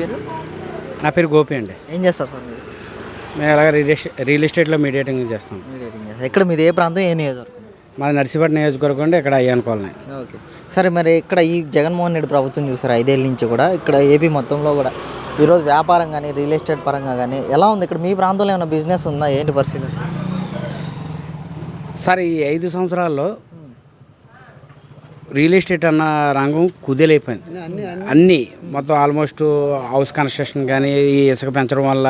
పేరు? నా పేరు గోపి అండి. ఏం చేస్తారు సార్ మీరు? మేము అలాగే రియల్ ఎస్టేట్ రియల్ ఎస్టేట్లో మీడియేటింగ్ చేస్తాం. ఎక్కడ మీది ఏ ప్రాంతం ఏ నియోజకవర్గం? మాది నర్సీపట్నం నియోజకవర్గం అండి ఇక్కడ అయ్యాను కాలనీ. ఓకే. సరే మరి ఇక్కడ ఈ జగన్మోహన్ రెడ్డి ప్రభుత్వం చూసారు ఐదేళ్ళ నుంచి కూడా ఇక్కడ ఏపీ మొత్తంలో కూడా ఈరోజు వ్యాపారం కానీ రియల్ ఎస్టేట్ పరంగా కానీ ఎలా ఉంది? ఇక్కడ మీ ప్రాంతంలో ఏమైనా బిజినెస్ ఉందా? ఏంటి పరిస్థితి సార్ ఈ ఐదు సంవత్సరాల్లో రియల్ ఎస్టేట్ అన్న రంగం కుదేలైపోయింది. అన్నీ మొత్తం ఆల్మోస్ట్ హౌస్ కన్స్ట్రక్షన్ కానీ ఈ ఇసుక పెంచడం వల్ల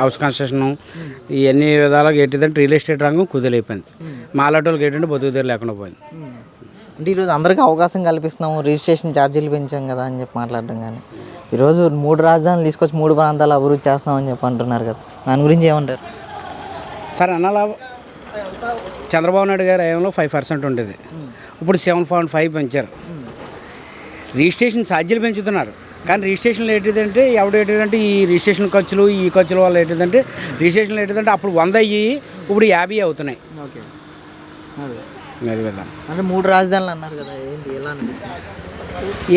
హౌస్ కన్స్ట్రక్షన్ ఈ అన్ని విధాలుగా ఏంటిదంటే రియల్ ఎస్టేట్ రంగం కుదేలైపోయింది. మాలాటోళ్ళకి ఏంటంటే బతుకు తెర లేకుండా పోయింది. అంటే ఈరోజు అందరికీ అవకాశం కల్పిస్తున్నాము రిజిస్ట్రేషన్ ఛార్జీలు పెంచాం కదా అని చెప్పి మాట్లాడడం కానీ. ఈరోజు మూడు రాజధానులు తీసుకొచ్చి మూడు ప్రాంతాలు అభివృద్ధి చేస్తున్నామని చెప్పి అంటున్నారు కదా. దాని గురించి ఏమంటారు? సార్ అన్నలా చంద్రబాబు నాయుడు గారి హయాంలో ఫైవ్ పర్సెంట్ ఉండేది. ఇప్పుడు సెవెన్ పాయింట్ ఫైవ్ పెంచారు. రిజిస్ట్రేషన్ ఛార్జీలు పెంచుతున్నారు. కానీ రిజిస్ట్రేషన్లు ఏంటిదంటే ఎవడు ఏంటిదంటే ఈ రిజిస్ట్రేషన్ ఖర్చులు ఈ ఖర్చుల వల్ల ఏంటిదంటే రిజిస్ట్రేషన్లు ఏంటిదంటే అప్పుడు వంద అయ్యి ఇప్పుడు యాభై అవుతున్నాయి. ఓకే. అదే. అంటే మూడు రాజధానులు అన్నారు కదా ఏంటి? ఎలా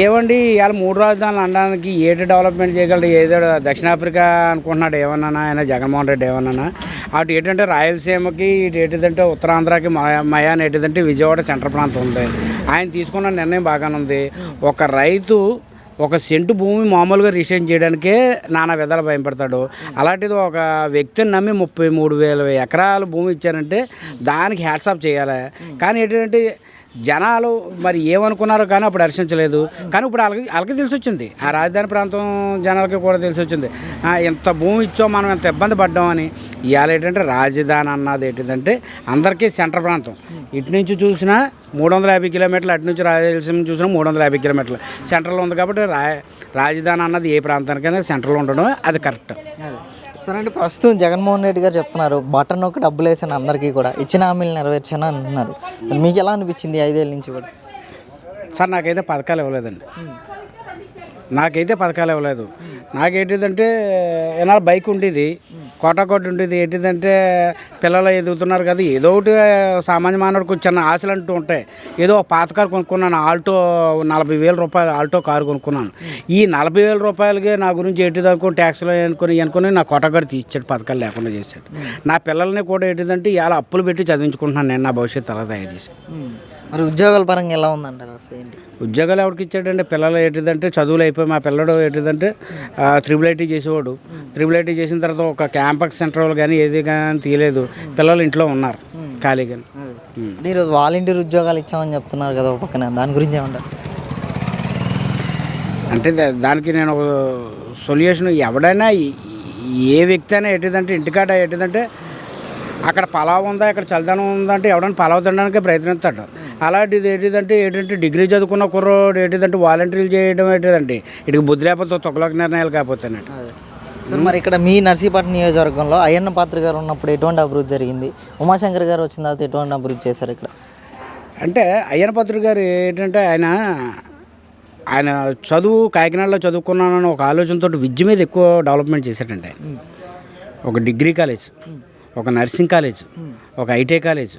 ఏమండి ఇవాళ మూడు రాజధానులు అనడానికి ఏటి డెవలప్మెంట్ చేయగలడు? ఏదో దక్షిణాఫ్రికా అనుకుంటున్నాడు ఏమన్నా ఆయన జగన్మోహన్ రెడ్డి ఏమన్నా అటు ఏంటంటే రాయలసీమకి ఇటు ఏంటిదంటే ఉత్తరాంధ్రకి మయా మయాన్ ఏంటిదంటే విజయవాడ సెంటర్ ప్రాంతం ఉంది. ఆయన తీసుకున్న నిర్ణయం బాగానే ఉంది. ఒక రైతు ఒక సెంటు భూమి మామూలుగా రిజిస్ట్రేషన్ చేయడానికే నానా విధాలు భయపడతాడు. అలాంటిది ఒక వ్యక్తిని నమ్మి ముప్పై మూడు వేల ఎకరాల భూమి ఇచ్చారంటే దానికి హ్యాట్సాప్ చేయాలి. కానీ ఏంటంటే జనాలు మరి ఏమనుకున్నారో కానీ అప్పుడు హర్షించలేదు. కానీ ఇప్పుడు వాళ్ళకి వాళ్ళకి తెలిసి వచ్చింది ఆ రాజధాని ప్రాంతం జనాలకి కూడా తెలిసి వచ్చింది ఇంత భూమి ఇచ్చో మనం ఎంత ఇబ్బంది పడ్డామని ఇవాళ ఏంటంటే రాజధాని అన్నది ఏంటిదంటే అందరికీ సెంటర్ ప్రాంతం. ఇటు నుంచి చూసినా మూడు వందల యాభై కిలోమీటర్లు అటు నుంచి రాయలసీమ చూసినా మూడు వందల యాభై కిలోమీటర్లు. సెంటర్లో ఉంది కాబట్టి రా రాజధాని అన్నది ఏ ప్రాంతానికైనా సెంటర్లో ఉండడం అది కరెక్ట్. సరే అంటే ప్రస్తుతం జగన్మోహన్ రెడ్డి గారు చెప్తున్నారు బటన్ నొక్కి డబ్బులు వేసాను అందరికీ కూడా. ఇచ్చిన హామీలు నెరవేర్చాను అంటున్నారు. మీకు ఎలా అనిపించింది ఐదేళ్ళ నుంచి కూడా? సార్ నాకైతే పథకాలు ఇవ్వలేదండి. నాకైతే పథకాలు ఇవ్వలేదు. నాకేంటిదంటే ఏనాడు బైక్ ఉండేది కోటాకోట ఉండేది ఏంటిదంటే పిల్లలు ఎదుగుతున్నారు కదా ఏదో ఒకటి సామాన్య మానవుడికి చిన్న ఆశలు అంటూ ఉంటాయి. ఏదో పాత కారు కొనుక్కున్నాను ఆల్టో నలభై వేల రూపాయలు ఆల్టో కారు కొనుక్కున్నాను. ఈ నలభై వేల రూపాయలకి నా గురించి ఏంటిది అనుకుని ట్యాక్స్లో అనుకుని అనుకుని నా కోటగాడు తీర్చాడు పథకాలు లేకుండా చేశాడు. నా పిల్లల్ని కూడా ఏంటిదంటే ఇలా అప్పులు పెట్టి చదివించుకుంటున్నాను నేను నా భవిష్యత్తు అలా తయారు చేశాను. మరి ఉద్యోగాల పరంగా ఎలా ఉందంటారు? అసలు ఏంటి? ఉద్యోగాలు ఎవరికి ఇచ్చాడంటే పిల్లలు ఏంటిదంటే చదువులు అయిపోయి మా పిల్లడు ఏంటిదంటే త్రిబుల్ ఐటీ చేసేవాడు. త్రిబుల్ ఐటీ చేసిన తర్వాత ఒక క్యాంపస్ సెంటర్ కానీ ఏది కానీ తీయలేదు. పిల్లలు ఇంట్లో ఉన్నారు ఖాళీగా. అంటే ఈరోజు వాలంటీర్ ఉద్యోగాలు ఇచ్చామని చెప్తున్నారు కదా ఒక పక్కన. దాని గురించి ఏమంటారు? అంటే దానికి నేను ఒక సొల్యూషన్ ఎవడైనా ఏ వ్యక్తి అయినా ఏంటిదంటే ఇంటికాడ ఏంటిదంటే అక్కడ పలావ్ ఉందా ఇక్కడ చల్దనం ఉందంటే ఎవడైనా పలావ్ తినడానికి ప్రయత్నిస్తాడు. అలాంటిది ఏంటిదంటే ఏంటంటే డిగ్రీ చదువుకున్న కుర్రోడు ఏంటిదంటే వాలంటీర్లు చేయడం ఏంటిదంటే ఇటుకి బుద్ధి లేకపోతే తొక్కలోకి నిర్ణయాలు కాకపోతే మరి ఇక్కడ మీ నర్సీపట్నం నియోజకవర్గంలో అయ్యన్న పాత్ర గారు ఉన్నప్పుడు ఎటువంటి అభివృద్ధి జరిగింది? ఉమాశంకర్ గారు వచ్చిన తర్వాత ఎటువంటి అభివృద్ధి చేశారు ఇక్కడ? అంటే అయ్యన పత్రి గారు ఏంటంటే ఆయన ఆయన చదువు కాకినాడలో చదువుకున్నానని ఒక ఆలోచనతో విద్య మీద ఎక్కువ డెవలప్మెంట్ చేశాడండి ఆయన. ఒక డిగ్రీ కాలేజ్. ఒక నర్సింగ్ కాలేజ్ ఒక ఐటీఐ కాలేజ్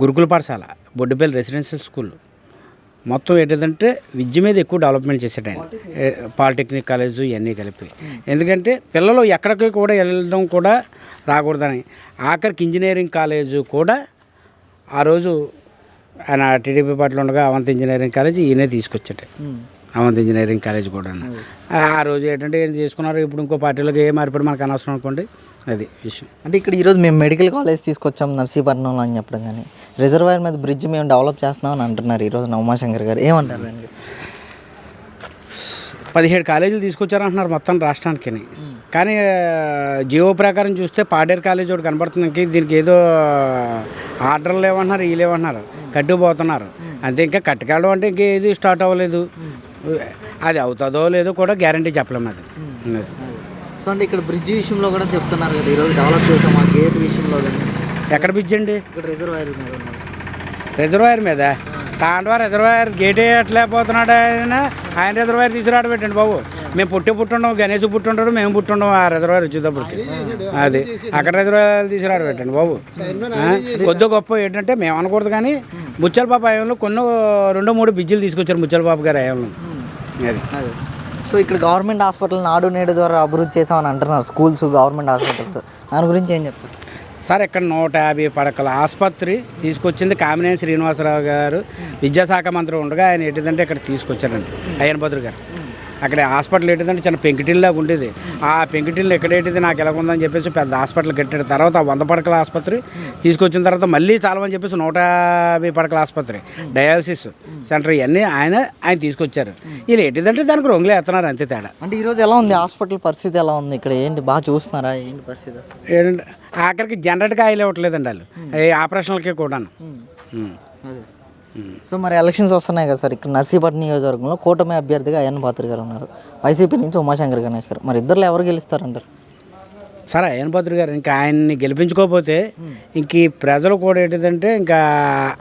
గురుకుల పాఠశాల బొడ్డుపల్లి రెసిడెన్షియల్ స్కూల్. మొత్తం ఏంటంటే విద్య మీద ఎక్కువ డెవలప్మెంట్ చేశాడు ఆయన. పాలిటెక్నిక్ కాలేజు ఇవన్నీ కలిపి. ఎందుకంటే పిల్లలు ఎక్కడికి కూడా వెళ్ళడం కూడా రాకూడదని. ఆఖరికి ఇంజనీరింగ్ కాలేజు కూడా ఆ రోజు ఆయన టీడీపీ పార్టీలో ఉండగా అవంత్ ఇంజనీరింగ్ కాలేజ్ ఈయనే తీసుకొచ్చాడు అవంత్ ఇంజనీరింగ్ కాలేజ్ కూడా ఆ రోజు ఏంటంటే ఏం చేసుకున్నారు? ఇప్పుడు ఇంకో పార్టీలోకి ఏ మార్పిడి మనకు అనవసరం అనుకోండి. అది విషయం. అంటే ఇక్కడ ఈరోజు మేము మెడికల్ కాలేజ్ తీసుకొచ్చాం నర్సీపట్నంలో అని చెప్పడం కానీ రిజర్వాయర్ మీద బ్రిడ్జ్ మేము డెవలప్ చేస్తున్నామని అంటున్నారు ఈరోజు ఉమాశంకర్ గారు. ఏమంటారు దానికి? పదిహేడు కాలేజీలు తీసుకొచ్చారంటున్నారు మొత్తం రాష్ట్రానికి కానీ జియో ప్రకారం చూస్తే పాడేరు కాలేజ్ ఒకటి కనబడుతుంది దీనికి ఏదో ఆర్డర్లు లేవన్నారు ఈ లేవన్నారు కట్టుకుపోతున్నారు. అంతే ఇంకా కట్టుకెళ్ళడం అంటే ఇంకేది స్టార్ట్ అవ్వలేదు. అది అవుతుందో లేదో కూడా గ్యారంటీ చెప్పలేము అది. సో అంటే ఇక్కడ బ్రిడ్జ్ విషయంలో కూడా చెప్తున్నారు కదా ఈరోజు డెవలప్ చేసాం ఆ గేట్ విషయంలో కానీ. ఎక్కడ బిజ్జండి ఇక్కడ రిజర్వాయర్ మీద ఉన్నది రిజర్వాయర్ మీద? తాండవా రిజర్వాయర్ గేట్ వేయట్లేకపోతున్నాడు ఆయన. ఆయన రిజర్వాయర్ తీసుకురాడు పెట్టండి బాబు. మేము పుట్టి పుట్టుండం గణేష్ పుట్టుంటాడు మేము పుట్టుండం ఆ రిజర్వాయర్ వచ్చేటప్పటికి. అది అక్కడ రిజర్వాయర్ తీసుకురాడు పెట్టండి బాబు. కొద్ది గొప్ప ఏంటంటే మేము అనకూడదు కానీ ముచ్చల పాప అయంలో కొన్ని రెండు మూడు బిజ్జులు తీసుకొచ్చారు ముచ్చల పాప గారు అది. అదే. సో ఇక్కడ గవర్నమెంట్ హాస్పిటల్ నాడు నేడు ద్వారా అభివృద్ధి చేసామని అంటున్నారు స్కూల్స్ గవర్నమెంట్ హాస్పిటల్స్. దాని గురించి ఏం చెప్తారు? సార్ ఇక్కడ నూట యాభై పడకల ఆసుపత్రి తీసుకొచ్చింది కామినేని శ్రీనివాసరావు గారు. విద్యాశాఖ మంత్రి ఉండగా ఆయన ఏంటిదంటే ఇక్కడ తీసుకొచ్చారండి. అయ్యన్ భద్రు గారు. అక్కడ హాస్పిటల్ ఏంటిదంటే చిన్న పెంకిటిల్లాగా ఉండేది. ఆ పెంకిటిల్లు ఎక్కడేటిది నాకు ఎలా ఉందని చెప్పేసి పెద్ద హాస్పిటల్ కట్టాడు. తర్వాత ఆ వంద పడకల ఆసుపత్రి తీసుకొచ్చిన తర్వాత మళ్ళీ చాలమని చెప్పేసి నూట యాభై పడకల ఆసుపత్రి డయాలసిస్ సెంటర్ ఇవన్నీ ఆయన ఆయన తీసుకొచ్చారు. వీళ్ళు ఏంటిదంటే దానికి రొంగులు ఎత్తున్నారు అంతే తేడా. అంటే ఈరోజు ఎలా ఉంది? హాస్పిటల్ పరిస్థితి ఎలా ఉంది? ఇక్కడ ఏంటి? బాగా చూస్తున్నారా? ఏంటి పరిస్థితి? ఏంటంటే ఆఖరికి జనరేట్గా ఆయిల్ ఇవ్వట్లేదండి వాళ్ళు. ఆపరేషన్లకి కూడాను. సో మరి ఎలక్షన్స్ వస్తున్నాయి కదా సార్. ఇక్కడ నర్సీపట్నం నియోజకవర్గంలో కూటమి అభ్యర్థిగా అయ్యన్ పాత్ర గారు ఉన్నారు. వైసీపీ నుంచి ఉమాశంకర్ గణేష్ గారు. మరి ఇద్దరు ఎవరు గెలుస్తారంటారు? సరే అయ్యన్ భద్రు గారు ఇంకా ఆయన్ని గెలిపించుకోకపోతే ఇంక ప్రజలు కూడా ఏంటిదంటే ఇంకా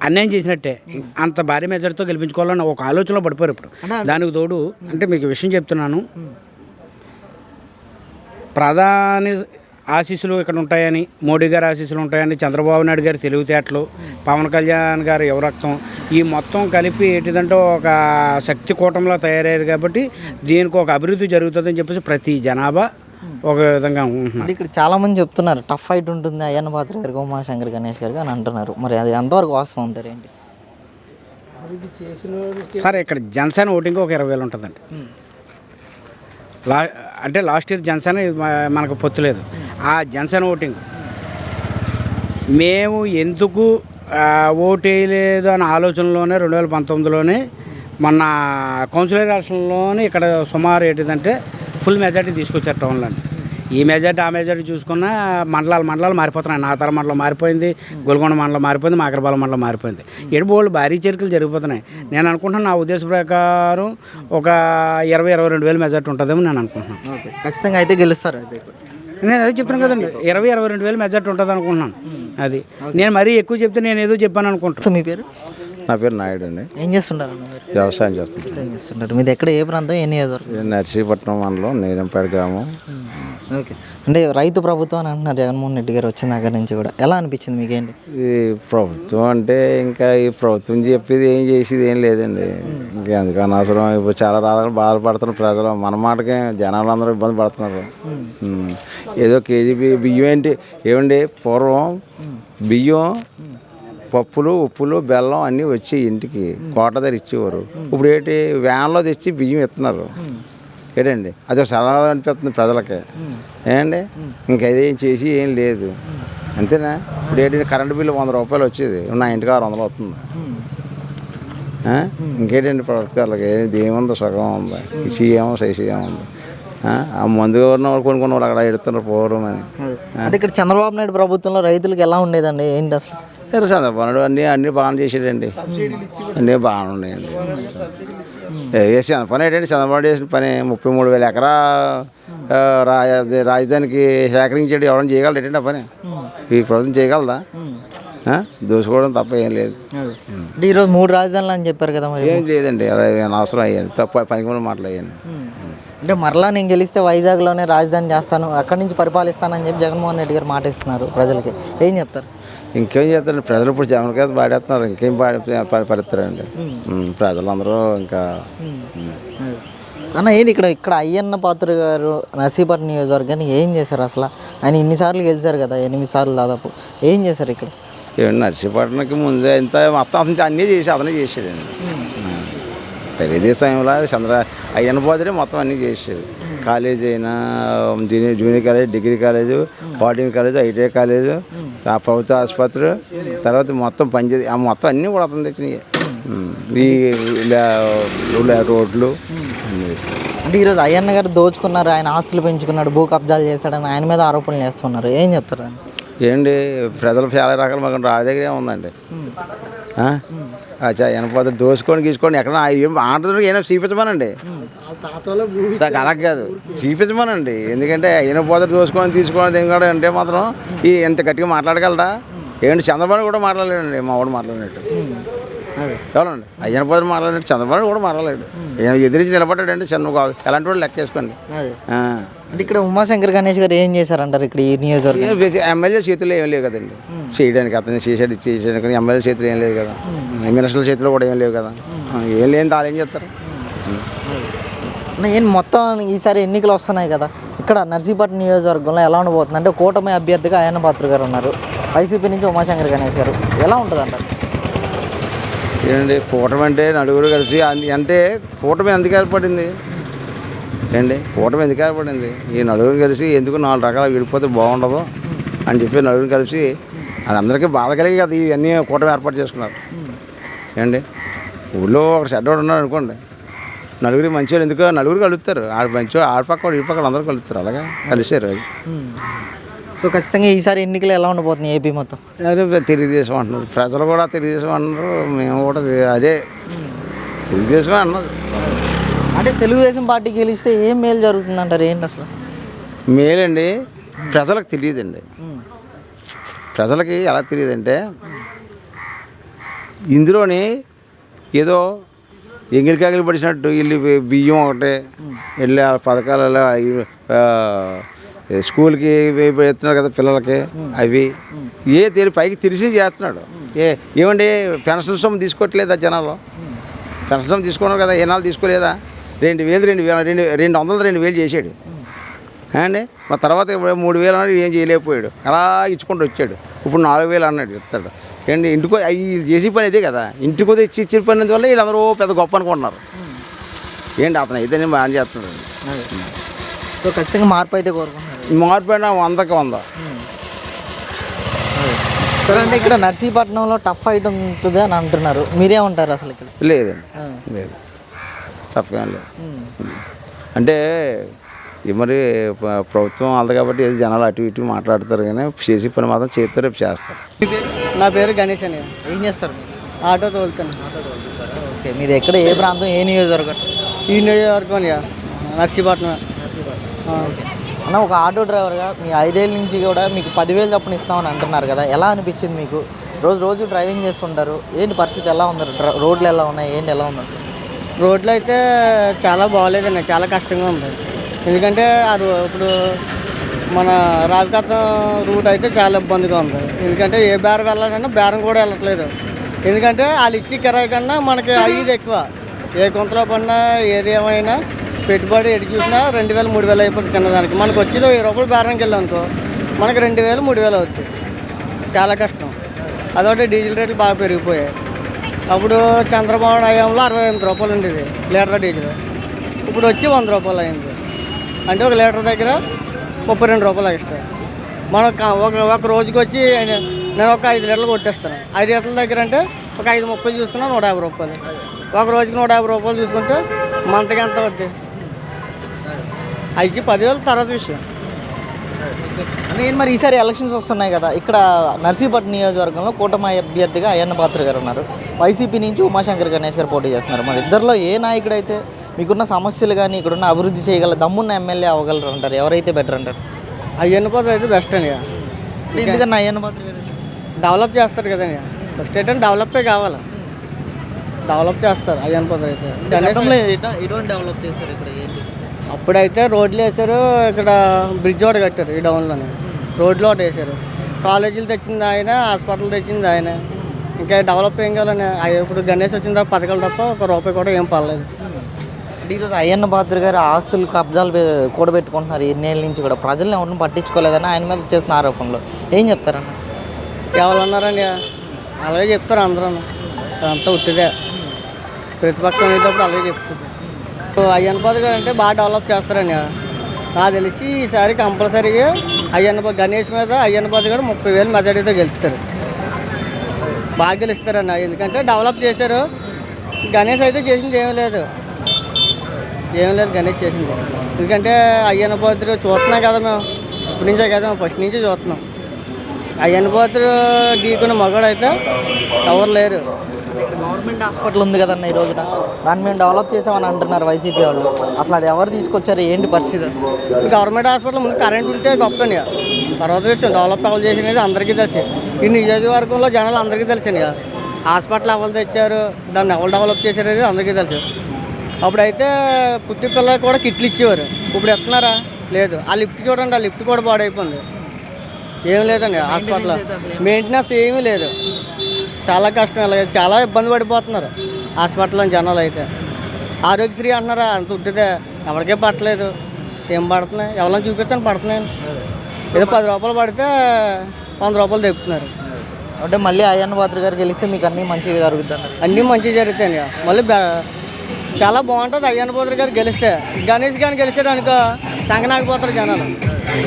అన్యాయం చేసినట్టే. అంత భారీ మెజార్టీతో గెలిపించుకోవాలని ఒక ఆలోచనలో పడిపోయారు ఇప్పుడు. దానికి తోడు అంటే మీకు విషయం చెప్తున్నాను. ప్రధాని ఆశీస్సులు ఇక్కడ ఉంటాయని మోడీ గారి ఆశీస్సులు ఉంటాయని చంద్రబాబు నాయుడు గారి తెలివితేటలు పవన్ కళ్యాణ్ గారి యువరక్తం ఈ మొత్తం కలిపి ఏంటిదంటే ఒక శక్తి కూటంలో తయారయ్యారు కాబట్టి దీనికి ఒక అభివృద్ధి జరుగుతుందని చెప్పేసి ప్రతి జనాభా ఒక విధంగా ఉంటున్నారు. అంటే ఇక్కడ చాలా మంది చెప్తున్నారు టఫ్ ఫైట్ ఉంటుంది అయ్యన్న పాత్ర గారికి ఉమాశంకర్ గణేష్ గారికి అని అంటున్నారు. మరి అది ఎంతవరకు వాస్తవం అంటారు ఏంటి? సరే ఇక్కడ జనసేన ఓటింగ్ ఒక ఇరవై వేలు ఉంటుందండి. లా అంటే లాస్ట్ ఇయర్ జనసేన ఇది మనకు పొత్తు లేదు. ఆ జనసేన ఓటింగ్. మేము ఎందుకు ఆ, ఓటు వేయలేదు అనే ఆలోచనలోనే రెండు వేల పంతొమ్మిదిలోనే మొన్న కౌన్సిలర్ రాష్ట్రంలోనే ఇక్కడ సుమారు ఏంటిదంటే ఫుల్ మెజార్టీ తీసుకొచ్చారు టౌన్లో ఈ మెజార్టీ ఆ మెజార్టీ చూసుకున్న మండలాలు మండలాలు మారిపోతున్నాయి. నాతర మండలం మారిపోయింది గొల్గొండ మండలం మారిపోయింది మాకరపాలెం మండలం మారిపోయింది. ఏడుబోళ్ళు భారీ చేరికలు జరిగిపోతున్నాయి. నేను అనుకుంటున్నాను నా ఉద్దేశ ప్రకారం ఒక ఇరవై ఇరవై రెండు వేలు మెజార్టీ ఉంటుందేమో నేను అనుకుంటున్నాను. ఖచ్చితంగా అయితే గెలుస్తారు అయితే. నేను అదే చెప్పాను కదండి ఇరవై ఇరవై రెండు వేలు మెజార్టీ ఉంటుంది అనుకుంటున్నాను అది నేను మరీ ఎక్కువ చెప్తే నేను ఏదో చెప్పాను అనుకుంటాను సో మీ పేరు? నా పేరు నాయుడు అండి. ఏం అన్న మీరు? వ్యవసాయం చేస్తుంటాను. ఏం చేస్తుంటారు? మీది ఎక్కడ? ఏ ప్రాంతం? ఏ నియోజకవర్గం? నర్సీపట్నం మండలం నీలంపేట గ్రామం. ఓకే. అంటే రైతు ప్రభుత్వం అని అంటున్నారు జగన్మోహన్ రెడ్డి గారు వచ్చిన దగ్గర నుంచి కూడా. ఎలా అనిపించింది మీకేంటి? ఈ ప్రభుత్వం అంటే ఇంకా ఈ ప్రభుత్వం చెప్పేది ఏం చేసేది ఏం లేదండి. ఇంకా అందుకు అనవసరం? ఇప్పుడు చాలా రాళ్ళు బాధపడుతున్నారు ప్రజలు. మన మాటకే జనాలు అందరూ ఇబ్బంది పడుతున్నారు. ఉమ్. ఏదో కేజీ బి- బియ్యం ఏంటి? ఏమండి పూర్వం బియ్యం పప్పులు ఉప్పులు బెల్లం అన్నీ వచ్చి ఇంటికి కోట దగ్గర ఇచ్చేవారు. ఇప్పుడు ఏంటి వ్యాన్లో తెచ్చి బియ్యం ఇస్తున్నారు. ఏంటండి? అది సలహా అనిపిస్తుంది ప్రజలకి ఏండి ఇంకా అదేం చేసి ఏం లేదు. అంతేనా? ఇప్పుడు ఏంటి కరెంట్ బిల్లు వంద రూపాయలు వచ్చేది. నా ఇంటికి ఆరు వందలు అవుతుంది? ఇంకేంటండి ప్రభుత్వాలకి ఏముందో? సుఖం ఉంది. ఇసి ఏమో సైసి ఏముంది ఆ? ఆ మందు ఉన్న వాళ్ళు కొనుక్కున్న వాళ్ళు అక్కడ ఎడుతున్నారు పోవడం అని అంటే ఇక్కడ చంద్రబాబు నాయుడు ప్రభుత్వంలో రైతులకు ఎలా ఉండేదండి? ఏంటి అసలు? చంద్రబాబు నాయుడు అన్నీ అన్నీ బాగానే చేసాడండి అన్నీ బాగానే ఉన్నాయండి ఏ చంద్ర పని ఏంటంటే చంద్రబాబు చేసిన పని ముప్పై మూడు వేల ఎకరా రాజధానికి సేకరించాడు. ఎవరైనా చేయగలడు ఏంటంటే ఆ పని? ఈ ప్రభుత్వం చేయగలదా? దోసుకోవడం తప్ప ఏం లేదు. అంటే ఈరోజు మూడు రాజధానులు అని చెప్పారు కదా మరి. ఏం లేదండి అవసరం అయ్యాను తప్ప పనికి కూడా మాట్లాడాను. అంటే మరలా నేను గెలిస్తే వైజాగ్లోనే రాజధాని చేస్తాను అక్కడి నుంచి పరిపాలిస్తానని చెప్పి జగన్మోహన్ రెడ్డి గారు మాట ఇస్తున్నారు ప్రజలకి. ఏం చెప్తారు? ఇంకేం చేస్తారండి? ప్రజలు ఇప్పుడు జగన్ కదా పాడేస్తున్నారు. ఇంకేం పాడి పడతారండి ప్రజలందరూ ఇంకా. అన్న ఏంటి ఇక్కడ ఇక్కడ అయ్యన్న పాత్ర గారు నర్సీపట్నం నియోజకవర్గాన్ని ఏం చేశారు అసలు? ఆయన ఇన్నిసార్లు గెలిచారు కదా ఎనిమిది సార్లు దాదాపు. ఏం చేశారు ఇక్కడ? ఏమండి నర్సీపట్నంకి ముందే ఇంత మొత్తం అతను అన్నీ చేసి అతనే చేసాడండి తెలుగుదేశంలో చంద్ర అయ్యన్న పోతే మొత్తం అన్నీ చేసాడు కాలేజ్ అయినా junior junior college degree college polytechnic college ITI college ఆ ప్రభుత్వ ఆసుపత్రి తర్వాత మొత్తం పనిచేసి ఆ మొత్తం అన్నీ కూడా అతను తెచ్చినాయి. ఈ రోడ్లు అంటే ఈరోజు అయ్యన్న గారు దోచుకున్నారు ఆయన ఆస్తులు పెంచుకున్నాడు భూ కబ్జాలు చేశాడని ఆయన మీద ఆరోపణలు చేస్తున్నారు ఏం చెప్తారు ఏంటి? ప్రజలు చాలా రకాలు మాకు రాజు దగ్గరే ఉందండి. అచ్చా ఎనపోతే దోసుకొని గీసుకొని ఎక్కడ ఏం ఆటలు ఏమైనా చూపించమనండి దానికి అలా కాదు. చూపించమనండి ఎందుకంటే ఎనపోతే దోసుకొని తీసుకొని దిగడం అంటే మాత్రం ఈ ఎంత గట్టిగా మాట్లాడగలరా? ఏంటి చంద్రబాబు కూడా మాట్లాడలేడండి మా వాడు మాట్లాడినట్టు. చూడండి అయ్యన పోతే మాట్లాడినట్టు చంద్రబాబు కూడా మాట్లాడలేడు. ఈయన ఎదిరించి నిలబడ్డాడండి చిన్న ఎలాంటి వాడు లెక్క వేసుకోండి. అంటే ఇక్కడ ఉమాశంకర్ గణేష్ గారు ఏం చేశారంటారు ఇక్కడ ఈ నియోజకవర్గం? ఎమ్మెల్యే చేతిలో ఏం లేవు కదండి. చేయడానికి అతను చేసాడు చేసాడు కానీ ఎమ్మెల్యే చేతిలో ఏం లేదు కదా. మినిస్టర్ల చేతిలో కూడా ఏం లేవు కదా. ఏం లేని ఏం చేస్తారు? ఏం మొత్తం ఈసారి ఎన్నికలు వస్తున్నాయి కదా. ఇక్కడ నర్సీపట్నం నియోజకవర్గంలో ఎలా ఉండబోతుంది? అంటే కూటమి అభ్యర్థిగా అయ్యన్న పాత్ర గారు ఉన్నారు. వైసీపీ నుంచి ఉమాశంకర్ గణేష్ గారు. ఎలా ఉంటుంది అంటారు? ఏంటండి కూటమి అంటే నలుగురు కలిసి అంటే కూటమి ఎందుకు ఏర్పడింది? ఏండి కూటమి ఎందుకు ఏర్పడింది ఈ నలుగురు కలిసి ఎందుకు నాలుగు రకాల విడిపోతే బాగుండదు అని చెప్పి నలుగురు కలిసి అది అందరికీ బాధ కలిగి కదా ఇవన్నీ కూటమి ఏర్పాటు చేసుకున్నారు. ఏండి ఊళ్ళో ఒక చెడ్డోడు ఉన్నాడు అనుకోండి. నలుగురు మంచివాళ్ళు ఎందుకు? నలుగురు కలుస్తారు. ఆడ మంచివాడు ఆడ పక్క వాడు ఈ పక్క అందరూ కలుస్తారు. అలాగా కలిసారు అది. సో ఖచ్చితంగా ఈసారి ఎన్నికలు ఎలా ఉండబోతుంది ఏపీ మొత్తం? అదే తెలుగుదేశం అంటున్నారు. ప్రజలు కూడా తెలుగుదేశం అంటున్నారు. మేము కూడా అదే తెలుగుదేశమే అన్నారు అంటే తెలుగుదేశం పార్టీ గెలిస్తే ఏం మేలు జరుగుతుంది అంటారు ఏంటి అసలు? మేలండి ప్రజలకు తెలియదండి. ప్రజలకి ఎలా తెలియదంటే ఇందులోని ఏదో ఎంగిలి కాగిలి పడిచినట్టు వీళ్ళు బియ్యం ఒకటి వెళ్ళి ఆ పథకాలలో స్కూల్కి ఇవి పెడుతున్నారు కదా పిల్లలకి అవి. ఏ తెలియ పైకి తెలిసి చేస్తున్నాడు. ఏ ఏమండి పెన్షన్ సొమ్ము తీసుకోవట్లేదా జనాలు? పెన్షన్ సొమ్ము తీసుకున్నారు కదా ఏనాళ్ళు తీసుకోలేదా? రెండు వేలు రెండు వేలు రెండు రెండు వందలు రెండు వేలు చేసాడు అండి మా తర్వాత మూడు వేలు అన్నాడు ఏం చేయలేకపోయాడు. అలా ఇచ్చుకుంటూ వచ్చాడు. ఇప్పుడు నాలుగు వేలు అన్నాడు ఇస్తాడు. ఏంటి ఇంటికో ఈ చేసే పని ఇదే కదా. ఇంటికో తెచ్చి ఇచ్చిన పని వల్ల వీళ్ళందరూ పెద్ద గొప్ప అనుకుంటున్నారు. ఏంటి అతను అయితే బాగా చేస్తున్నాడు. సో ఖచ్చితంగా మార్పు అయితే కోరుకుంటున్నారు. మార్పు అయినా వందకి వంద. సరే అంటే ఇక్కడ నర్సీపట్నంలో టఫ్ ఫైట్ ఉంటుంది అని అంటున్నారు మీరేమంటారు అసలు ఇక్కడ? లేదండి. లేదు. తప్పేం లేదు అంటే ఈ మరి ప్రభుత్వం వాళ్ళది కాబట్టి ఏదో జనాలు అటు ఇటు మాట్లాడతారు కానీ చేసే పని మాత్రం చేతితో రేపు చేస్తారు. నా పేరు గణేష్ అని ఏం చేస్తారు ఆటో తోలుతాను ఓకే. మీది ఎక్కడ? ఏ ప్రాంతం? ఏ నియోజకవర్గం? ఈ నియోజకవర్గం నర్సీపట్నం. అన్న ఒక ఆటో డ్రైవర్గా మీ ఐదేళ్ళ నుంచి కూడా మీకు పదివేలు చొప్పున ఇస్తామని అంటున్నారు కదా. ఎలా అనిపించింది మీకు? రోజు రోజు డ్రైవింగ్ చేస్తుంటారు. ఏంటి పరిస్థితి? ఎలా ఉంది? డ్ర- రోడ్లు ఎలా ఉన్నాయి? ఏంటి? ఎలా ఉంది? రోడ్లు అయితే చాలా బాగోలేదండి చాలా కష్టంగా ఉంది. ఎందుకంటే ఆ రో ఇప్పుడు మన రావికత్తం రూట్ అయితే చాలా ఇబ్బందిగా ఉంది. ఎందుకంటే ఏ బేరం వెళ్ళాలన్నా బేరం కూడా వెళ్ళట్లేదు. ఎందుకంటే వాళ్ళు ఇచ్చి కిరాయి కన్నా మనకి ఐదు ఎక్కువ. ఏ కొంతలో పడినా ఏది ఏమైనా పెట్టుబడి ఎటు చూసినా రెండు వేలు మూడు వేలు అయిపోతుంది చిన్నదానికి. మనకు వచ్చేది వెయ్యి రూపాయలు బేరానికి వెళ్ళాం అనుకో మనకి రెండు వేలు మూడు వేలు అవుతుంది చాలా కష్టం. అదొకటి డీజిల్ రేట్లు బాగా పెరిగిపోయాయి. అప్పుడు చంద్రబాబు హయాంలో అరవై ఎనిమిది రూపాయలు ఉండేది లీటర్ డీజిల్. ఇప్పుడు వచ్చి వంద రూపాయలు అయింది. అంటే ఒక లీటర్ దగ్గర ముప్పై రెండు రూపాయలు ఎక్స్ట్రా. మనం ఒక ఒక రోజుకి వచ్చి నేను ఒక ఐదు లీటర్లు కొట్టేస్తాను. ఐదు లీటర్ల దగ్గర అంటే ఒక ఐదు ముప్పై చూసుకున్నా నూట యాభై రూపాయలు. ఒక రోజుకి నూట యాభై రూపాయలు చూసుకుంటే మంత్కి ఎంత అవుద్ది? ఐదు పదివేలు తర్వాత విషయం. నేను మరి ఈసారి ఎలక్షన్స్ వస్తున్నాయి కదా. ఇక్కడ నర్సీపట్నం నియోజకవర్గంలో కూటమి అభ్యర్థిగా అయ్యన్న పాత్ర గారు ఉన్నారు. వైసీపీ నుంచి ఉమాశంకర్ గణేష్ గారు పోటీ చేస్తున్నారు. మరి ఇద్దరిలో ఏ నాయకుడైతే మీకున్న సమస్యలు కానీ ఇక్కడున్న అభివృద్ధి చేయగల దమ్మున్న ఎమ్మెల్యే అవ్వగలరు అంటారు? ఎవరైతే బెటర్ అంటారు? అయ్యన్న పదవి అయితే బెస్ట్ అండి ఎందుకన్నా అయ్యన్న పాత్ర గారు? డెవలప్ చేస్తారు కదండి. ఫస్ట్ ఏంటంటే డెవలపే కావాలి. డెవలప్ చేస్తారు అయ్యన్న పదవి అయితే. డెవలప్ చేశారు ఇక్కడ? ఏంటి? అప్పుడైతే రోడ్లు వేశారు ఇక్కడ బ్రిడ్జ్ ఒకటి కట్టారు ఈ డౌన్లోనే రోడ్లు ఒకటి వేశారు. కాలేజీలు తెచ్చింది ఆయన హాస్పిటల్ తెచ్చింది ఆయన. ఇంకా డెవలప్ ఏం కావాలని ఇప్పుడు గణేష్ వచ్చిన తర్వాత పథకాలు తప్ప ఒక రూపాయి కూడా ఏం పర్లేదు ఈరోజు అయ్యన్న పాత్ర గారు ఆస్తులు కబ్జాలు కూడబెట్టుకుంటున్నారు ఎన్నేళ్ళ నుంచి కూడా. ప్రజల్ని ఎవరిని పట్టించుకోలేదని ఆయన మీద చేస్తున్న ఆరోపణలు. ఏం చెప్తారన్న? ఎవరు ఉన్నారండి అలాగే చెప్తారు అందరూ. అంతా ఉట్టిదే ప్రతిపక్షం అనేటప్పుడు అలాగే చెప్తుంది అయ్యన్న పథకం అంటే బాగా డెవలప్ చేస్తారండి. నాకు తెలిసి ఈసారి కంపల్సరీగా అయ్యన్న గణేష్ మీద అయ్యన్న పథకం ముప్పై వేలు మెజార్టీతో గెలుస్తారు. బాగా గెలుస్తారన్న. ఎందుకంటే డెవలప్ చేశారు. గణేష్ అయితే చేసింది ఏమీ లేదు. ఏం లేదు గణేష్ చేసింది. ఎందుకంటే అయ్యన్న పాత్ర చూస్తున్నాం కదా మేము. ఇప్పటి నుంచే కదా ఫస్ట్ నుంచి చూస్తున్నాం. అయ్యన్న పాత్ర ఢీకున్న మగాడు అయితే ఎవరు లేరు. గవర్నమెంట్ హాస్పిటల్ ఉంది కదన్న ఈ రోజున. దాన్ని మేము డెవలప్ చేసామని అంటున్నారు వైసీపీ వాళ్ళు. అసలు అది ఎవరు తీసుకొచ్చారు? ఏంటి పరిస్థితి? గవర్నమెంట్ హాస్పిటల్ ముందు కరెంట్ ఉంటే గొప్ప తర్వాత విషయం డెవలప్ ఎవరు చేసినది అందరికీ తెలిసి. ఈ నియోజకవర్గంలో జనాలు అందరికీ తెలుసు హాస్పిటల్ ఎవరు తెచ్చారు? దాన్ని ఎవరు డెవలప్ చేశారు అనేది అందరికీ తెలుసు. అప్పుడైతే పుట్టి పిల్లలకు కూడా కిట్లు ఇచ్చేవారు. ఇప్పుడు ఎత్తున్నారా లేదు. ఆ లిఫ్ట్ చూడండి ఆ లిఫ్ట్ కూడా పాడైపోయింది. ఏం లేదండి హాస్పిటల్లో. మెయింటెనెన్స్ ఏమీ లేదు. చాలా కష్టం ఇలా చాలా ఇబ్బంది పడిపోతున్నారు హాస్పిటల్లో జనాలు అయితే. ఆరోగ్యశ్రీ అంటున్నారా? అంత ఉంటుందే ఎవరికే పట్టలేదు. ఏం పడుతున్నాయి? ఎవరైనా చూపించని పడుతున్నాయి. ఏదో పది రూపాయలు పడితే వంద రూపాయలు తెప్పుతున్నారు అంటే మళ్ళీ అయ్యన్న పాత్ర గారు గెలిస్తే మీకు అన్నీ మంచిగా అన్నారు అన్నీ మంచిగా జరుగుతాయి మళ్ళీ చాలా బాగుంటుంది అయ్యన్న పోతురు గారు గెలిస్తే. గణేష్ గారిని గెలిచాడు అనుకో సంగనాకపోతారు జనాలు.